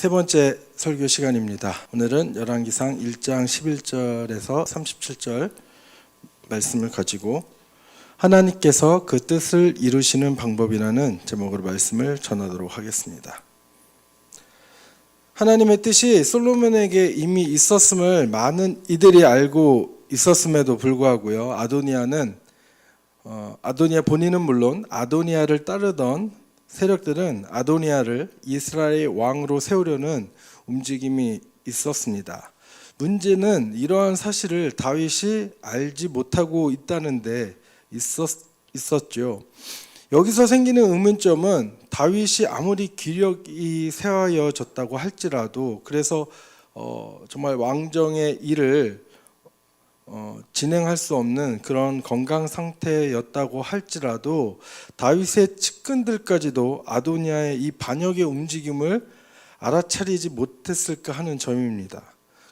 세 번째 설교 시간입니다. 오늘은 열왕기상 1장 11절에서 37절 말씀을 가지고 하나님께서 그 뜻을 이루시는 방법이라는 제목으로 말씀을 전하도록 하겠습니다. 하나님의 뜻이 솔로몬에게 이미 있었음을 많은 이들이 알고 있었음에도 불구하고요. 아도니아는 어, 아도니아 본인은 물론 아도니아를 따르던 세력들은 아도니아를 이스라엘의 왕으로 세우려는 움직임이 있었습니다. 문제는 이러한 사실을 다윗이 알지 못하고 있다는데 있었, 있었죠. 여기서 생기는 의문점은 다윗이 아무리 기력이 세워졌다고 할지라도 그래서 어, 정말 왕정의 일을 어, 진행할 수 없는 그런 건강 상태였다고 할지라도 다윗의 측근들까지도 아도니아의 이 반역의 움직임을 알아차리지 못했을까 하는 점입니다.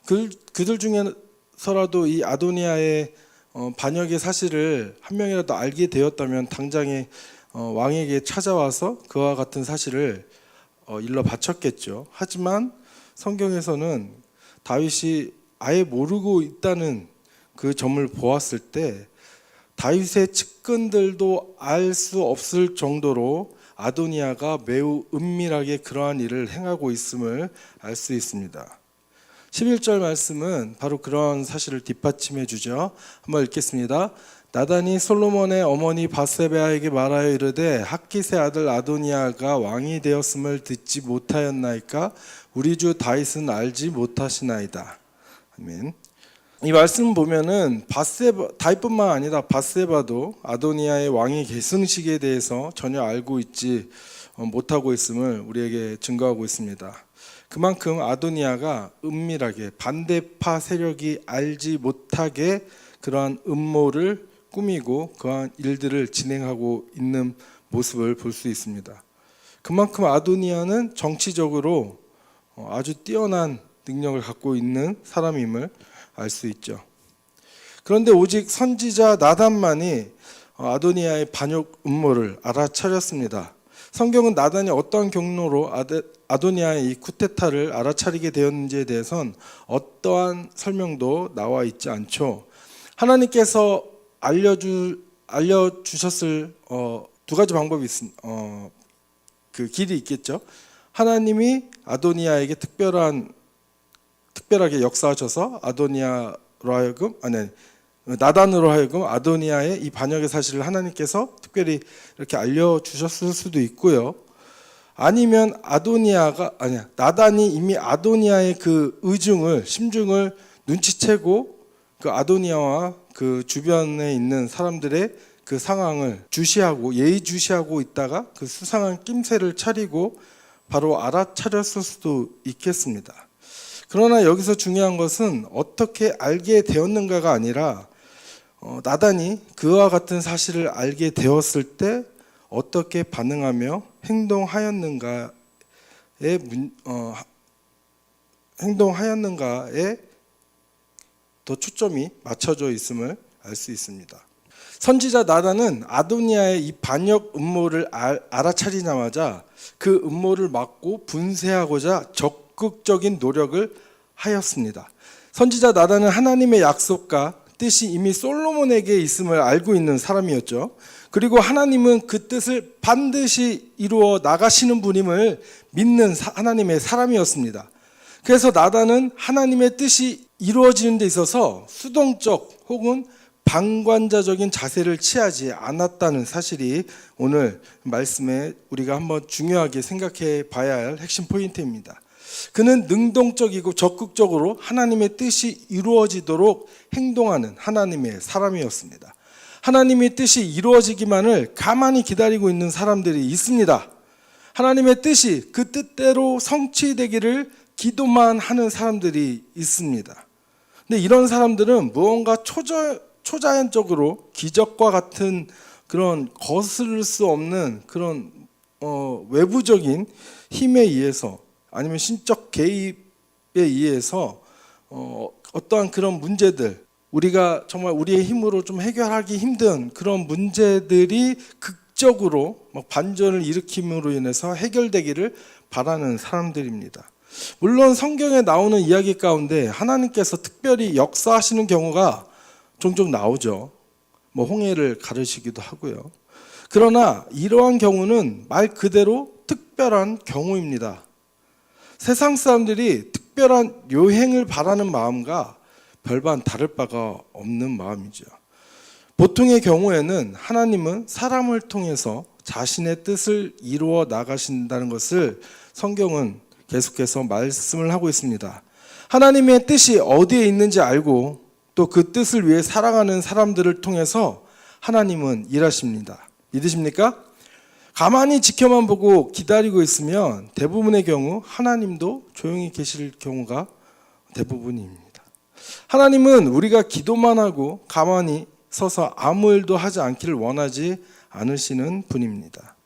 그, 그들 중에서라도 이 아도니아의 어, 반역의 사실을 한 명이라도 알게 되었다면 당장에 어, 왕에게 찾아와서 그와 같은 사실을 어, 일러 바쳤겠죠. 하지만 성경에서는 다윗이 아예 모르고 있다는 그 점을 보았을 때 다윗의 측근들도 알 수 없을 정도로 아도니아가 매우 은밀하게 그러한 일을 행하고 있음을 알 수 있습니다. 11절 말씀은 바로 그런 사실을 뒷받침해 주죠. 한번 읽겠습니다. 나단이 솔로몬의 어머니 바세베아에게 말하여 이르되 학기세 아들 아도니아가 왕이 되었음을 듣지 못하였나이까 우리 주 다윗은 알지 못하시나이다. 아멘. 이 말씀 보면은 바세바 다윗뿐만 아니라 바세바도 아도니아의 왕위 계승식에 대해서 전혀 알고 있지 어, 못하고 있음을 우리에게 증거하고 있습니다. 그만큼 아도니아가 은밀하게 반대파 세력이 알지 못하게 그러한 음모를 꾸미고 그러한 일들을 진행하고 있는 모습을 볼 수 있습니다. 그만큼 아도니아는 정치적으로 어, 아주 뛰어난 능력을 갖고 있는 사람임을 알 수 있죠. 그런데 오직 선지자 나단만이 어, 아도니아의 반역 음모를 알아차렸습니다. 성경은 나단이 어떠한 경로로 아도니아의 이 쿠데타를 알아차리게 되었는지에 대해선 어떠한 설명도 나와 있지 않죠. 하나님께서 알려주 알려주셨을 어, 두 가지 방법이 있습, 어, 그 길이 있겠죠. 하나님이 아도니아에게 특별한 특별하게 역사하셔서 아도니아로 하여금 아니 나단으로 하여금 아도니아의 이 반역의 사실을 하나님께서 특별히 이렇게 알려 주셨을 수도 있고요. 아니면 아도니아가 아니야 나단이 이미 아도니아의 그 의중을 심중을 눈치채고 그 아도니아와 그 주변에 있는 사람들의 그 상황을 주시하고 예의주시하고 있다가 그 수상한 낌새를 차리고 바로 알아차렸을 수도 있겠습니다. 그러나 여기서 중요한 것은 어떻게 알게 되었는가가 아니라 어, 나단이 그와 같은 사실을 알게 되었을 때 어떻게 반응하며 행동하였는가에 문, 어, 행동하였는가에 더 초점이 맞춰져 있음을 알 수 있습니다. 선지자 나단은 아도니아의 이 반역 음모를 알, 알아차리자마자 그 음모를 막고 분쇄하고자 적 극적인 노력을 하였습니다. 선지자 나단은 하나님의 약속과 뜻이 이미 솔로몬에게 있음을 알고 있는 사람이었죠. 그리고 하나님은 그 뜻을 반드시 이루어 나가시는 분임을 믿는 하나님의 사람이었습니다. 그래서 나단은 하나님의 뜻이 이루어지는 데 있어서 수동적 혹은 방관자적인 자세를 취하지 않았다는 사실이 오늘 말씀에 우리가 한번 중요하게 생각해 봐야 할 핵심 포인트입니다. 그는 능동적이고 적극적으로 하나님의 뜻이 이루어지도록 행동하는 하나님의 사람이었습니다. 하나님의 뜻이 이루어지기만을 가만히 기다리고 있는 사람들이 있습니다. 하나님의 뜻이 그 뜻대로 성취되기를 기도만 하는 사람들이 있습니다. 근데 이런 사람들은 무언가 초저, 초자연적으로 기적과 같은 그런 거스를 수 없는 그런 어, 외부적인 힘에 의해서 아니면 신적 개입에 의해서 어, 어떠한 그런 문제들 우리가 정말 우리의 힘으로 좀 해결하기 힘든 그런 문제들이 극적으로 막 반전을 일으킴으로 인해서 해결되기를 바라는 사람들입니다. 물론 성경에 나오는 이야기 가운데 하나님께서 특별히 역사하시는 경우가 종종 나오죠. 뭐 홍해를 가르시기도 하고요. 그러나 이러한 경우는 말 그대로 특별한 경우입니다. 세상 사람들이 특별한 요행을 바라는 마음과 별반 다를 바가 없는 마음이죠. 보통의 경우에는 하나님은 사람을 통해서 자신의 뜻을 이루어 나가신다는 것을 성경은 계속해서 말씀을 하고 있습니다. 하나님의 뜻이 어디에 있는지 알고 또 그 뜻을 위해 살아가는 사람들을 통해서 하나님은 일하십니다. 믿으십니까? 가만히 지켜만 보고 기다리고 있으면 대부분의 경우 하나님도 조용히 계실 경우가 대부분입니다. 하나님은 우리가 기도만 하고 가만히 서서 아무 일도 하지 않기를 원하지 않으시는 분입니다.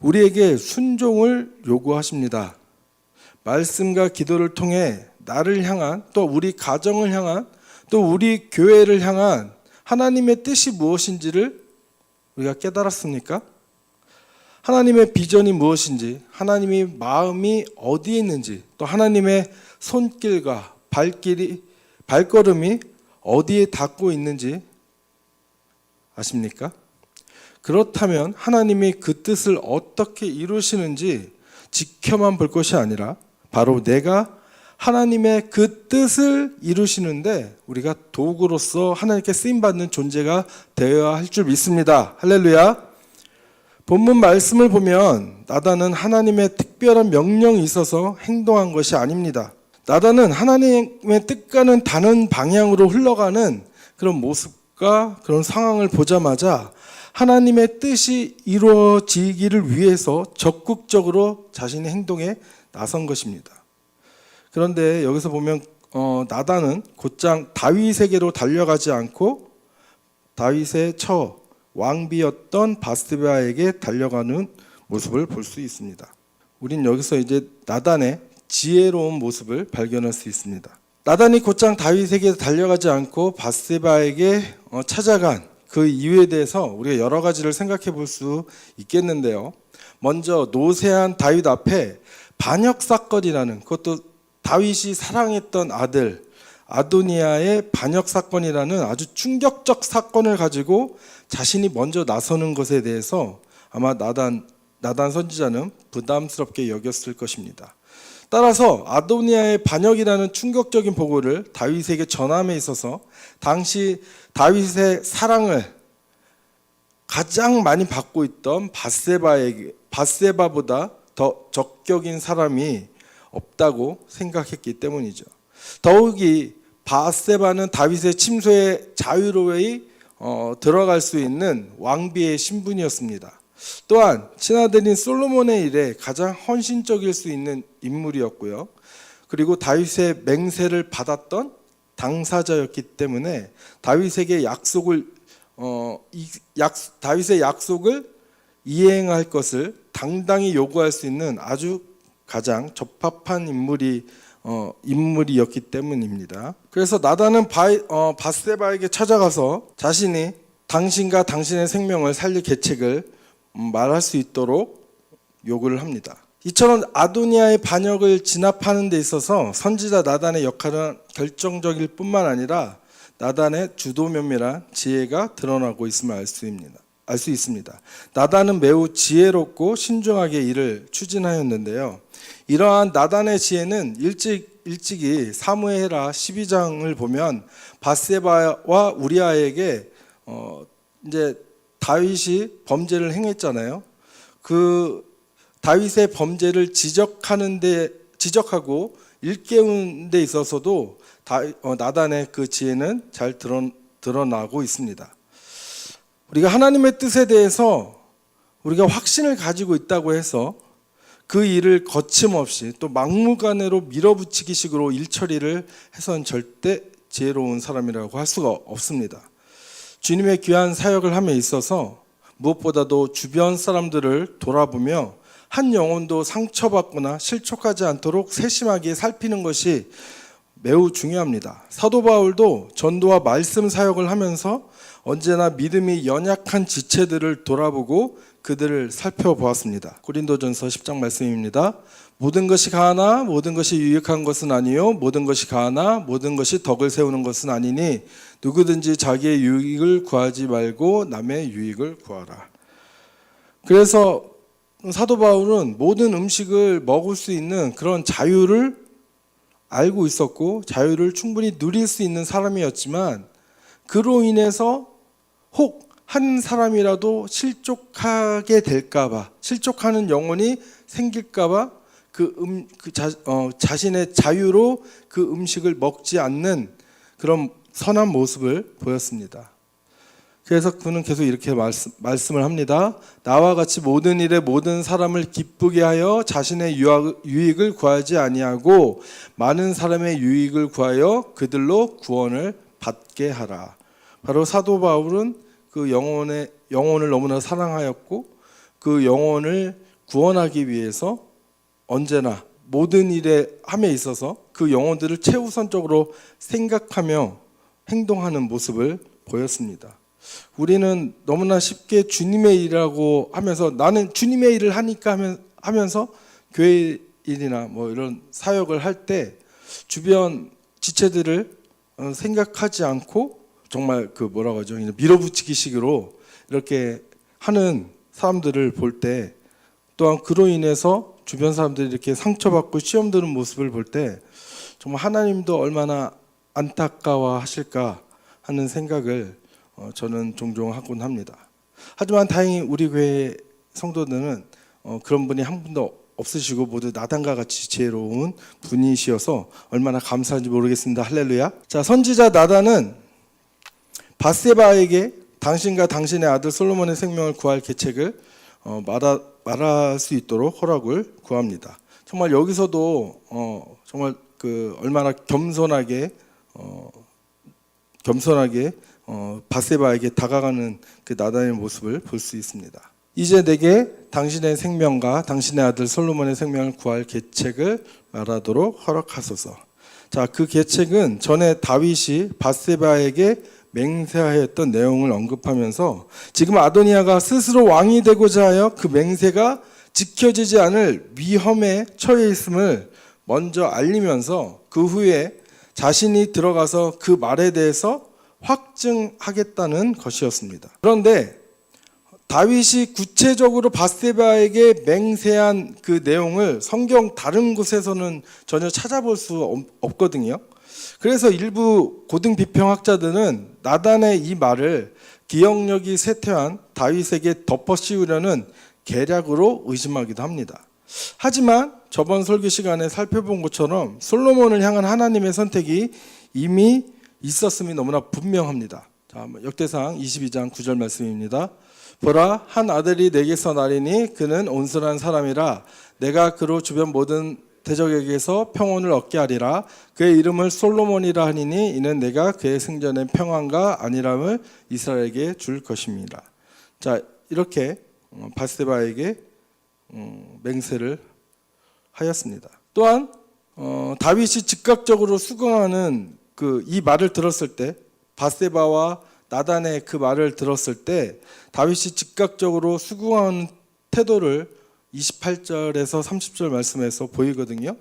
우리에게 순종을 요구하십니다. 말씀과 기도를 통해 나를 향한 또 우리 가정을 향한 또 우리 교회를 향한 하나님의 뜻이 무엇인지를 우리가 깨달았습니까? 하나님의 비전이 무엇인지, 하나님의 마음이 어디에 있는지, 또 하나님의 손길과 발길이 발걸음이 어디에 닿고 있는지 아십니까? 그렇다면 하나님이 그 뜻을 어떻게 이루시는지 지켜만 볼 것이 아니라 바로 내가 하나님의 그 뜻을 이루시는데 우리가 도구로서 하나님께 쓰임 받는 존재가 되어야 할 줄 믿습니다. 할렐루야. 본문 말씀을 보면 나단은 하나님의 특별한 명령이 있어서 행동한 것이 아닙니다. 나단은 하나님의 뜻과는 다른 방향으로 흘러가는 그런 모습과 그런 상황을 보자마자 하나님의 뜻이 이루어지기를 위해서 적극적으로 자신의 행동에 나선 것입니다. 그런데 여기서 보면 어, 나단은 곧장 다윗에게로 달려가지 않고 다윗의 처 왕비였던 바스바에게 달려가는 모습을 볼 수 있습니다. 우린 여기서 이제 나단의 지혜로운 모습을 발견할 수 있습니다. 나단이 곧장 다윗에게 달려가지 않고 바스바에게 어, 찾아간 그 이유에 대해서 우리가 여러 가지를 생각해 볼 수 있겠는데요. 먼저 노세한 다윗 앞에 반역 사건이라는 그것도 다윗이 사랑했던 아들 아도니아의 반역 사건이라는 아주 충격적 사건을 가지고 자신이 먼저 나서는 것에 대해서 아마 나단 나단 선지자는 부담스럽게 여겼을 것입니다. 따라서 아도니아의 반역이라는 충격적인 보고를 다윗에게 전함에 있어서 당시 다윗의 사랑을 가장 많이 받고 있던 바세바에게 바세바보다 더 적격인 사람이 없다고 생각했기 때문이죠. 더욱이 바세바는 다윗의 침소에 자유로이 어, 들어갈 수 있는 왕비의 신분이었습니다. 또한 친아들인 솔로몬의 일에 가장 헌신적일 수 있는 인물이었고요. 그리고 다윗의 맹세를 받았던 당사자였기 때문에 다윗에게 약속을 어, 이, 약, 다윗의 약속을 이행할 것을 당당히 요구할 수 있는 아주 가장 적합한 인물이 어, 인물이었기 때문입니다. 그래서 나단은 바, 어, 바세바에게 찾아가서 자신이 당신과 당신의 생명을 살릴 계책을 음, 말할 수 있도록 요구를 합니다. 이처럼 아도니아의 반역을 진압하는 데 있어서 선지자 나단의 역할은 결정적일 뿐만 아니라 나단의 주도 면밀한 지혜가 드러나고 있음을 알 수 있습니다. 알 수 있습니다. 나단은 매우 지혜롭고 신중하게 일을 추진하였는데요. 이러한 나단의 지혜는 일찍 일찍이 사무엘하 12장을 보면 바세바와 우리아에게 어 이제 다윗이 범죄를 행했잖아요. 그 다윗의 범죄를 지적하는데 지적하고 일깨우는 데 있어서도 다, 어, 나단의 그 지혜는 잘 드러, 드러나고 있습니다. 우리가 하나님의 뜻에 대해서 우리가 확신을 가지고 있다고 해서 그 일을 거침없이 또 막무가내로 밀어붙이기식으로 일 처리를 해선 절대 지혜로운 사람이라고 할 수가 없습니다. 주님의 귀한 사역을 함에 있어서 무엇보다도 주변 사람들을 돌아보며 한 영혼도 상처받거나 실족하지 않도록 세심하게 살피는 것이 매우 중요합니다. 사도 바울도 전도와 말씀 사역을 하면서 언제나 믿음이 연약한 지체들을 돌아보고 그들을 살펴보았습니다. 고린도전서 10장 말씀입니다. 모든 것이 가하나 모든 것이 유익한 것은 아니요 모든 것이 가하나 모든 것이 덕을 세우는 것은 아니니 누구든지 자기의 유익을 구하지 말고 남의 유익을 구하라. 그래서 사도 바울은 모든 음식을 먹을 수 있는 그런 자유를 알고 있었고 자유를 충분히 누릴 수 있는 사람이었지만 그로 인해서 혹 한 사람이라도 실족하게 될까봐 실족하는 영혼이 생길까봐 그, 음, 그 자, 어, 자신의 자유로 그 음식을 먹지 않는 그런 선한 모습을 보였습니다. 그래서 그는 계속 이렇게 말씀, 말씀을 합니다. 나와 같이 모든 일에 모든 사람을 기쁘게 하여 자신의 유학, 유익을 구하지 아니하고 많은 사람의 유익을 구하여 그들로 구원을 받게 하라. 바로 사도 바울은 그 영혼의 영혼을 너무나 사랑하였고 그 영혼을 구원하기 위해서 언제나 모든 일에 함에 있어서 그 영혼들을 최우선적으로 생각하며 행동하는 모습을 보였습니다. 우리는 너무나 쉽게 주님의 일이라고 하면서 나는 주님의 일을 하니까 하면, 하면서 교회 일이나 뭐 이런 사역을 할 때 주변 지체들을 어, 생각하지 않고 정말 그 뭐라고 하죠 밀어붙이기식으로 이렇게 하는 사람들을 볼 때 또한 그로 인해서 주변 사람들이 이렇게 상처받고 시험 드는 모습을 볼 때 정말 하나님도 얼마나 안타까워 하실까 하는 생각을 어, 저는 종종 하곤 합니다. 하지만 다행히 우리 교회 성도들은 어, 그런 분이 한 분도 없으시고 모두 나단과 같이 지혜로운 분이시어서 얼마나 감사한지 모르겠습니다. 할렐루야. 자, 선지자 나단은 바세바에게 당신과 당신의 아들 솔로몬의 생명을 구할 계책을 어, 말하, 말할 수 있도록 허락을 구합니다. 정말 여기서도 어, 정말 그 얼마나 겸손하게 어, 겸손하게 어, 바세바에게 다가가는 그 나단의 모습을 볼 수 있습니다. 이제 내게 당신의 생명과 당신의 아들 솔로몬의 생명을 구할 계책을 말하도록 허락하소서. 자, 그 계책은 전에 다윗이 바세바에게 맹세하였던 내용을 언급하면서 지금 아도니아가 스스로 왕이 되고자 하여 그 맹세가 지켜지지 않을 위험에 처해 있음을 먼저 알리면서 그 후에 자신이 들어가서 그 말에 대해서 확증하겠다는 것이었습니다. 그런데 다윗이 구체적으로 바세바에게 맹세한 그 내용을 성경 다른 곳에서는 전혀 찾아볼 수 없거든요. 그래서 일부 고등 비평학자들은 나단의 이 말을 기억력이 쇠퇴한 다윗에게 덮어 씌우려는 계략으로 의심하기도 합니다. 하지만 저번 설교 시간에 살펴본 것처럼 솔로몬을 향한 하나님의 선택이 이미 있었음이 너무나 분명합니다. 자, 역대상 22장 9절 말씀입니다. 보라 한 아들이 내게서 나리니 그는 온순한 사람이라 내가 그로 주변 모든 대적에게서 평온을 얻게 하리라 그의 이름을 솔로몬이라 하니니 이는 내가 그의 생전의 평안과 안일함을 이스라엘에게 줄 것입니다. 자 이렇게 어, 바세바에게 음, 맹세를 하였습니다. 또한 어, 다윗이 즉각적으로 수긍하는 그 이 말을 들었을 때 바세바와 나단의 그 말을 들었을 때 다윗이 즉각적으로 수긍하는 태도를 28절에서 30절 말씀에서 보이거든요.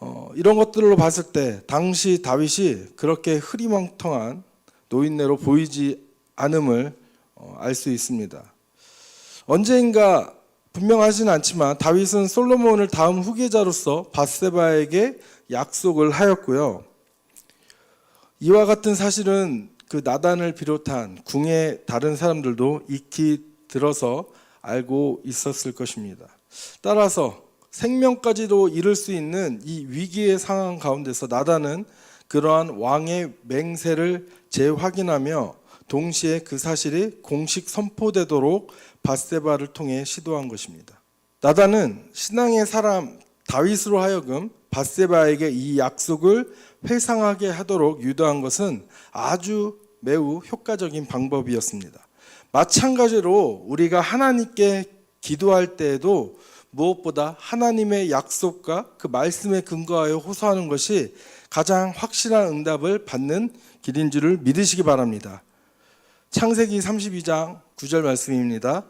어, 이런 것들로 봤을 때 당시 다윗이 그렇게 흐리멍텅한 노인네로 보이지 않음을 어, 알수 있습니다. 언제인가 분명하진 않지만 다윗은 솔로몬을 다음 후계자로서 바세바에게 약속을 하였고요. 이와 같은 사실은 그 나단을 비롯한 궁의 다른 사람들도 익히 들어서 알고 있었을 것입니다. 따라서 생명까지도 잃을 수 있는 이 위기의 상황 가운데서 나단은 그러한 왕의 맹세를 재확인하며 동시에 그 사실이 공식 선포되도록 바세바를 통해 시도한 것입니다. 나단은 신앙의 사람 다윗으로 하여금 바세바에게 이 약속을 회상하게 하도록 유도한 것은 아주 매우 효과적인 방법이었습니다. 마찬가지로 우리가 하나님께 기도할 때에도 무엇보다 하나님의 약속과 그 말씀에 근거하여 호소하는 것이 가장 확실한 응답을 받는 길인 줄을 믿으시기 바랍니다. 창세기 32장 9절 말씀입니다.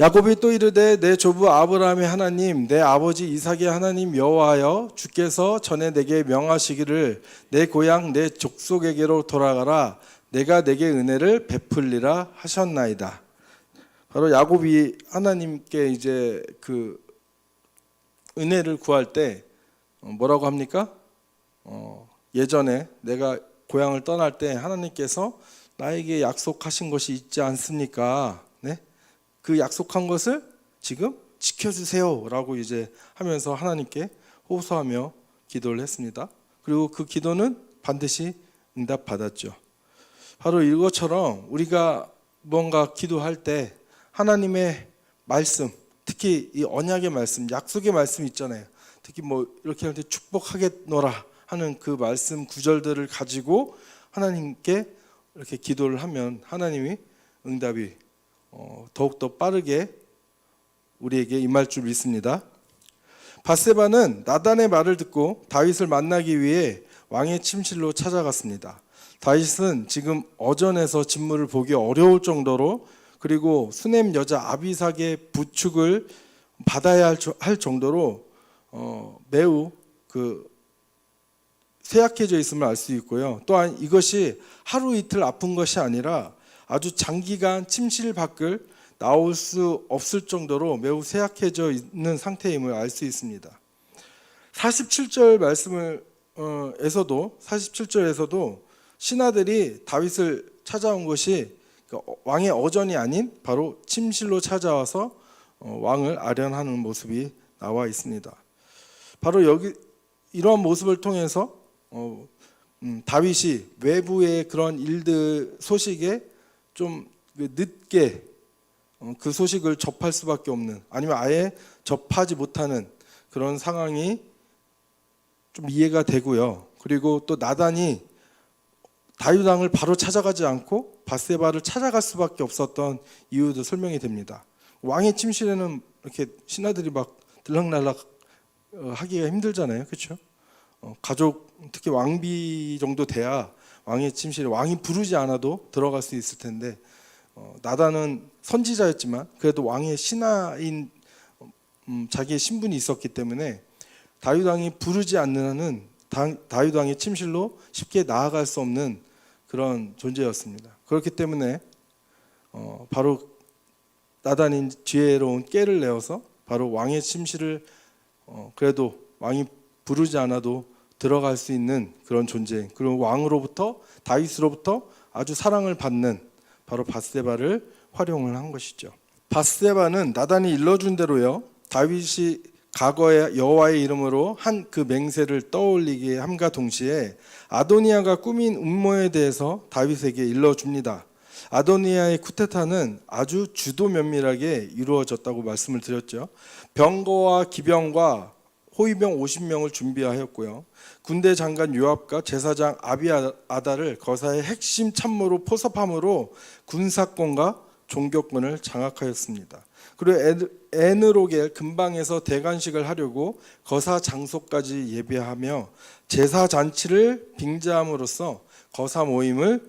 야곱이 또 이르되 내 조부 아브라함의 하나님 내 아버지 이삭의 하나님 여호와여 주께서 전에 내게 명하시기를 내 고향 내 족속에게로 돌아가라 내가 내게 은혜를 베풀리라 하셨나이다. 바로 야곱이 하나님께 이제 그 은혜를 구할 때 어, 뭐라고 합니까? 어, 예전에 내가 고향을 떠날 때 하나님께서 나에게 약속하신 것이 있지 않습니까? 네? 그 약속한 것을 지금 지켜주세요라고 이제 하면서 하나님께 호소하며 기도를 했습니다. 그리고 그 기도는 반드시 응답 받았죠. 바로 이것처럼 우리가 뭔가 기도할 때 하나님의 말씀, 특히 이 언약의 말씀, 약속의 말씀 있잖아요. 특히 뭐 이렇게 할 때 축복하겠노라 하는 그 말씀 구절들을 가지고 하나님께 이렇게 기도를 하면 하나님이 응답이 어, 더욱더 빠르게 우리에게 임할 줄 믿습니다. 바세바는 나단의 말을 듣고 다윗을 만나기 위해 왕의 침실로 찾아갔습니다. 다윗은 지금 어전에서 진물을 보기 어려울 정도로 그리고 수냄 여자 아비삭의 부축을 받아야 할 정도로 어, 매우 그 쇠약해져 있음을 알 수 있고요. 또한 이것이 하루 이틀 아픈 것이 아니라 아주 장기간 침실 밖을 나올 수 없을 정도로 매우 쇠약해져 있는 상태임을 알 수 있습니다. 47절 말씀을 어, 에서도 47절에서도 신하들이 다윗을 찾아온 것이 그 왕의 어전이 아닌 바로 침실로 찾아와서 어, 왕을 아련하는 모습이 나와 있습니다. 바로 여기 이러한 모습을 통해서 어, 음, 다윗이 외부의 그런 일들 소식에 좀그 늦게 어, 그 소식을 접할 수밖에 없는 아니면 아예 접하지 못하는 그런 상황이 좀 이해가 되고요. 그리고 또 나단이 다윗 왕을 바로 찾아가지 않고 바세바를 찾아갈 수밖에 없었던 이유도 설명이 됩니다. 왕의 침실에는 이렇게 신하들이 막 들락날락 어, 하기가 힘들잖아요, 그렇죠? 어, 가족 특히 왕비 정도 돼야 왕의 침실에 왕이 부르지 않아도 들어갈 수 있을 텐데 어, 나단은 선지자였지만 그래도 왕의 신하인 음, 자기의 신분이 있었기 때문에 다윗 왕이 부르지 않는 한은 다- 다윗 왕의 침실로 쉽게 나아갈 수 없는 그런 존재였습니다. 그렇기 때문에 어, 바로 나단인 지혜로운 깨를 내어서 바로 왕의 침실을 어, 그래도 왕이 부르지 않아도 들어갈 수 있는 그런 존재 그리고 왕으로부터 다윗으로부터 아주 사랑을 받는 바로 바세바를 활용을 한 것이죠. 바세바는 나단이 일러준 대로요. 다윗이 과거에 여호와의 이름으로 한 그 맹세를 떠올리게 함과 동시에 아도니아가 꾸민 음모에 대해서 다윗에게 일러줍니다. 아도니아의 쿠데타는 아주 주도 면밀하게 이루어졌다고 말씀을 드렸죠. 병거와 기병과 호위병 50명을 준비하였고요. 군대 장관 요압과 제사장 아비아다를 거사의 핵심 참모로 포섭함으로 군사권과 종교권을 장악하였습니다. 그리고 에느로겔 근방에서 대관식을 하려고 거사 장소까지 예배하며 제사 잔치를 빙자함으로써 거사 모임을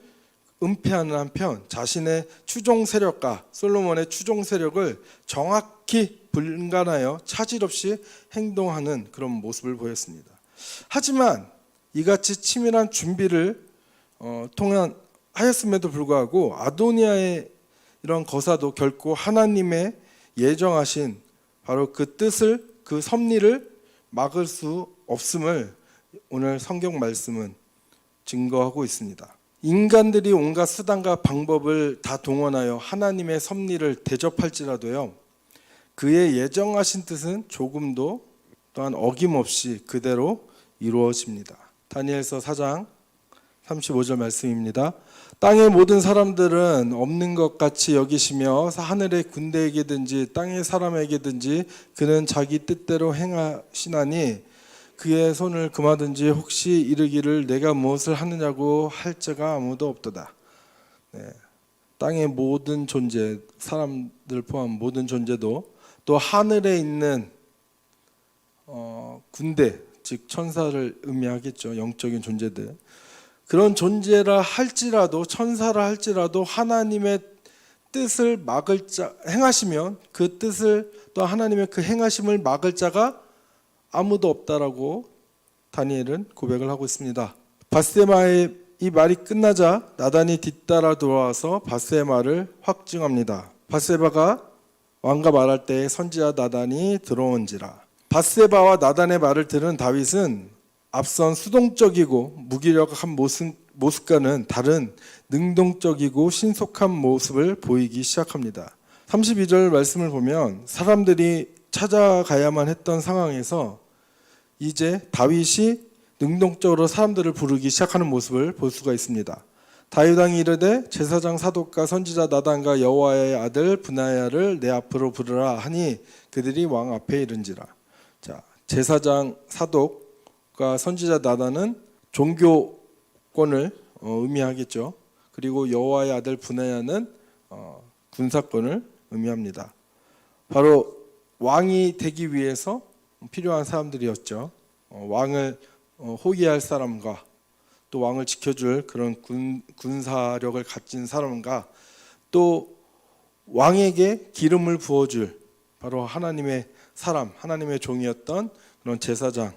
은폐하는 한편 자신의 추종 세력과 솔로몬의 추종 세력을 정확히 분간하여 차질 없이 행동하는 그런 모습을 보였습니다. 하지만 이같이 치밀한 준비를 어, 통한 하였음에도 불구하고 아도니아의 이런 거사도 결코 하나님의 예정하신 바로 그 뜻을 그 섭리를 막을 수 없음을 오늘 성경 말씀은 증거하고 있습니다. 인간들이 온갖 수단과 방법을 다 동원하여 하나님의 섭리를 대접할지라도요. 그의 예정하신 뜻은 조금도 또한 어김없이 그대로 이루어집니다. 다니엘서 4장 35절 말씀입니다. 땅의 모든 사람들은 없는 것 같이 여기시며 하늘의 군대에게든지 땅의 사람에게든지 그는 자기 뜻대로 행하시나니 그의 손을 금하든지 혹시 이르기를 내가 무엇을 하느냐고 할 자가 아무도 없도다. 네. 땅의 모든 존재, 사람들 포함 모든 존재도 또 하늘에 있는 어, 군대, 즉 천사를 의미하겠죠. 영적인 존재들. 그런 존재라 할지라도 천사라 할지라도 하나님의 뜻을 막을 자 행하시면 그 뜻을 또 하나님의 그 행하심을 막을 자가 아무도 없다라고 다니엘은 고백을 하고 있습니다. 바세마의 이 말이 끝나자 나단이 뒤따라 돌아와서 말을 확증합니다. 바세바가 왕과 말할 때 선지자 나단이 들어온지라. 바세바와 나단의 말을 들은 다윗은 앞선 수동적이고 무기력한 모습, 모습과는 다른 능동적이고 신속한 모습을 보이기 시작합니다. 32절 말씀을 보면 사람들이 찾아가야만 했던 상황에서 이제 다윗이 능동적으로 사람들을 부르기 시작하는 모습을 볼 수가 있습니다. 다윗 왕이 이르되 제사장 사독과 선지자 나단과 여호와의 아들 분하야를 내 앞으로 부르라 하니 그들이 왕 앞에 이른지라. 자, 제사장 사독 과 선지자 나단은 종교권을 어, 의미하겠죠. 그리고 여호와의 아들 분하야는 어, 군사권을 의미합니다. 바로 왕이 되기 위해서 필요한 사람들이었죠. 어, 왕을 어, 호위할 사람과 또 왕을 지켜줄 그런 군, 군사력을 가진 사람과 또 왕에게 기름을 부어줄 바로 하나님의 사람, 하나님의 종이었던 그런 제사장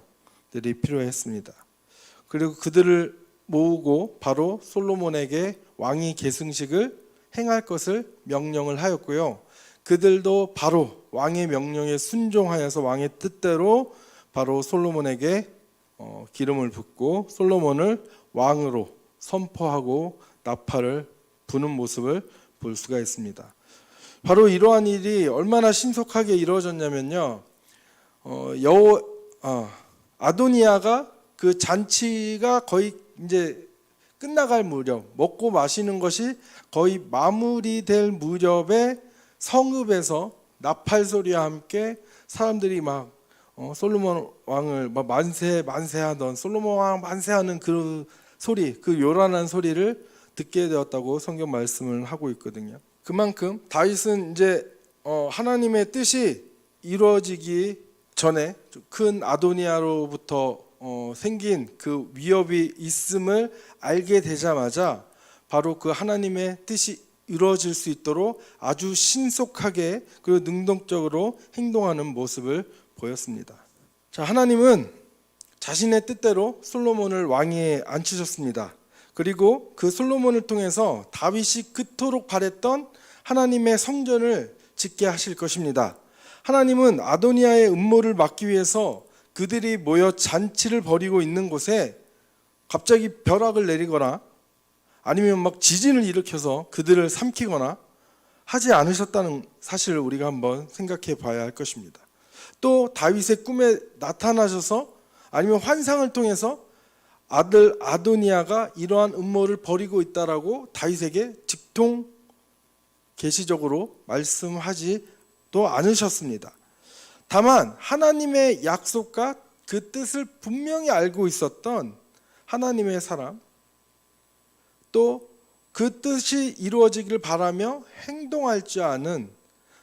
들이 필요했습니다. 그리고 그들을 모으고 바로 솔로몬에게 왕위 계승식을 행할 것을 명령을 하였고요. 그들도 바로 왕의 명령에 순종하여서 왕의 뜻대로 바로 솔로몬에게 어, 기름을 붓고 솔로몬을 왕으로 선포하고 나팔을 부는 모습을 볼 수가 있습니다. 바로 이러한 일이 얼마나 신속하게 이루어졌냐면요. 어, 여 아, 아도니아가 그 잔치가 거의 이제 끝나갈 무렵, 먹고 마시는 것이 거의 마무리될 무렵에 성읍에서 나팔 소리와 함께 사람들이 막 어, 솔로몬 왕을 막 만세 만세하던 솔로몬 왕 만세하는 그 소리, 그 요란한 소리를 듣게 되었다고 성경 말씀을 하고 있거든요. 그만큼 다윗은 이제 어, 하나님의 뜻이 이루어지기 전에 큰 아도니아로부터 어, 생긴 그 위협이 있음을 알게 되자마자 바로 그 하나님의 뜻이 이루어질 수 있도록 아주 신속하게 그리고 능동적으로 행동하는 모습을 보였습니다. 자, 하나님은 자신의 뜻대로 솔로몬을 왕위에 앉히셨습니다. 그리고 그 솔로몬을 통해서 다윗이 그토록 바랬던 하나님의 성전을 짓게 하실 것입니다. 하나님은 아도니아의 음모를 막기 위해서 그들이 모여 잔치를 벌이고 있는 곳에 갑자기 벼락을 내리거나 아니면 막 지진을 일으켜서 그들을 삼키거나 하지 않으셨다는 사실을 우리가 한번 생각해 봐야 할 것입니다. 또 다윗의 꿈에 나타나셔서 아니면 환상을 통해서 아들 아도니아가 이러한 음모를 벌이고 있다라고 다윗에게 직통 계시적으로 말씀하지 도 않으셨습니다. 다만 하나님의 약속과 그 뜻을 분명히 알고 있었던 하나님의 사람 또 그 뜻이 이루어지기를 바라며 행동할 줄 아는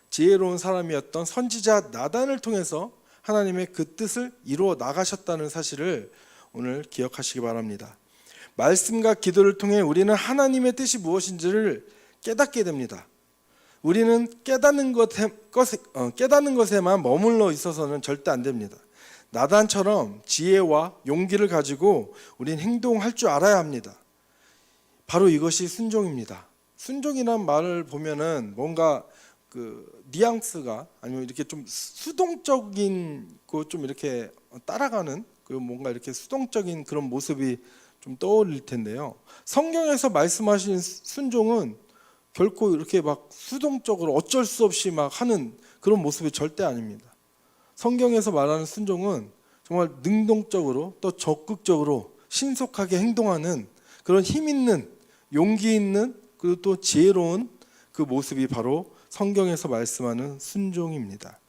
지혜로운 사람이었던 선지자 나단을 통해서 하나님의 그 뜻을 이루어 나가셨다는 사실을 오늘 기억하시기 바랍니다. 말씀과 기도를 통해 우리는 하나님의 뜻이 무엇인지를 깨닫게 됩니다. 우리는 깨닫는 것에, 어, 깨닫는 것에만 머물러 있어서는 절대 안 됩니다. 나단처럼 지혜와 용기를 가지고 우리는 행동할 줄 알아야 합니다. 바로 이것이 순종입니다. 순종이란 말을 보면은 뭔가 그 뉘앙스가 아니면 이렇게 좀 수동적인 거좀 이렇게 따라가는 그 뭔가 이렇게 수동적인 그런 모습이 좀 떠올릴 텐데요. 성경에서 말씀하신 순종은 결코 이렇게 막 수동적으로 어쩔 수 없이 막 하는 그런 모습이 절대 아닙니다. 성경에서 말하는 순종은 정말 능동적으로 또 적극적으로 신속하게 행동하는 그런 힘 있는 용기 있는 그리고 또 지혜로운 그 모습이 바로 성경에서 말씀하는 순종입니다.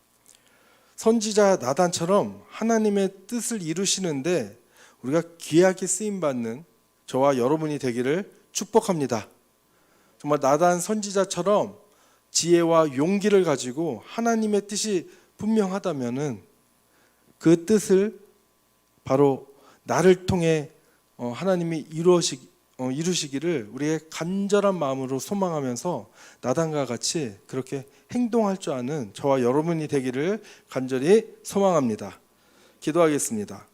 선지자 나단처럼 하나님의 뜻을 이루시는데 우리가 귀하게 쓰임 받는 저와 여러분이 되기를 축복합니다. 정말 나단 선지자처럼 지혜와 용기를 가지고 하나님의 뜻이 분명하다면은 그 뜻을 바로 나를 통해 어, 하나님이 이루어시 어, 이루시기를 우리의 간절한 마음으로 소망하면서 나단과 같이 그렇게 행동할 줄 아는 저와 여러분이 되기를 간절히 소망합니다. 기도하겠습니다.